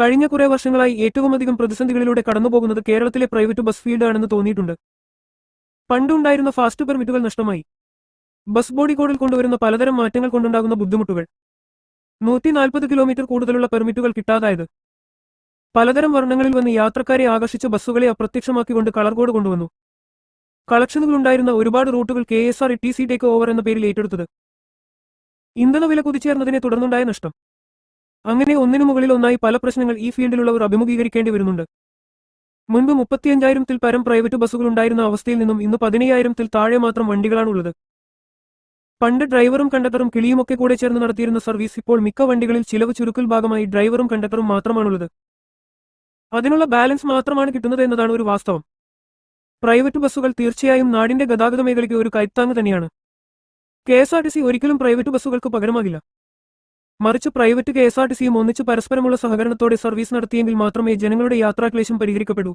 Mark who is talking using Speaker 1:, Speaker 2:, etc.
Speaker 1: കഴിഞ്ഞ കുറെ വർഷങ്ങളായി ഏറ്റവുമധികം പ്രതിസന്ധികളിലൂടെ കടന്നുപോകുന്നത് കേരളത്തിലെ പ്രൈവറ്റ് ബസ് ഫീൽഡാണെന്ന് തോന്നിയിട്ടുണ്ട്. പണ്ടുണ്ടായിരുന്ന ഫാസ്റ്റ് പെർമിറ്റുകൾ നഷ്ടമായി. ബസ് ബോഡി കോഡിൽ കൊണ്ടുവരുന്ന പലതരം മാറ്റങ്ങൾ കൊണ്ടുണ്ടാകുന്ന ബുദ്ധിമുട്ടുകൾ. നൂറ്റി നാൽപ്പത് കിലോമീറ്റർ കൂടുതലുള്ള പെർമിറ്റുകൾ കിട്ടാതായത്. പലതരം വർണങ്ങളിൽ വന്ന് യാത്രക്കാരെ ആകർഷിച്ച ബസ്സുകളെ അപ്രത്യക്ഷമാക്കിക്കൊണ്ട് കളർ കോഡ് കൊണ്ടുവന്നു. കളക്ഷനുകളുണ്ടായിരുന്ന ഒരുപാട് റൂട്ടുകൾ K S R T C take over എന്ന പേരിൽ ഏറ്റെടുത്തത്. ഇന്ധനവില കുതിച്ചേർന്നതിനെ തുടർന്നുണ്ടായ നഷ്ടം. അങ്ങനെ ഒന്നിനു മുകളിൽ ഒന്നായി പല പ്രശ്നങ്ങൾ ഈ ഫീൽഡിലുള്ളവർ അഭിമുഖീകരിക്കേണ്ടി വരുന്നുണ്ട്. മുൻപ് മുപ്പത്തിയഞ്ചായിരത്തിൽ പരം പ്രൈവറ്റ് ബസ്സുകൾ ഉണ്ടായിരുന്ന അവസ്ഥയിൽ നിന്നും ഇന്ന് പതിനയ്യായിരത്തിൽ താഴെ മാത്രം വണ്ടികളാണ് ഉള്ളത്. പണ്ട് ഡ്രൈവറും കണ്ടക്ടറും കിളിയുമൊക്കെ കൂടെ ചേർന്ന് നടത്തിയിരുന്ന സർവീസ് ഇപ്പോൾ മിക്ക വണ്ടികളിൽ ചിലവ് ചുരുക്കൽ ഭാഗമായി ഡ്രൈവറും കണ്ടക്ടറും മാത്രമാണുള്ളത്. അതിനുള്ള ബാലൻസ് മാത്രമാണ് കിട്ടുന്നത് എന്നതാണ് ഒരു വാസ്തവം. പ്രൈവറ്റ് ബസ്സുകൾ തീർച്ചയായും നാടിന്റെ ഗതാഗത മേഖലയ്ക്ക് ഒരു കൈത്താങ് തന്നെയാണ്. കെ ഒരിക്കലും പ്രൈവറ്റ് ബസ്സുകൾക്ക് പകരമാകില്ല. മറിച്ച് private K S R T സിയും ഒന്നിച്ച് പരസ്പരമുള്ള സഹകരണത്തോടെ സർവീസ് നടത്തിയെങ്കിൽ മാത്രമേ ജനങ്ങളുടെ യാത്രാക്ലേശം പരിഹരിക്കപ്പെടൂ.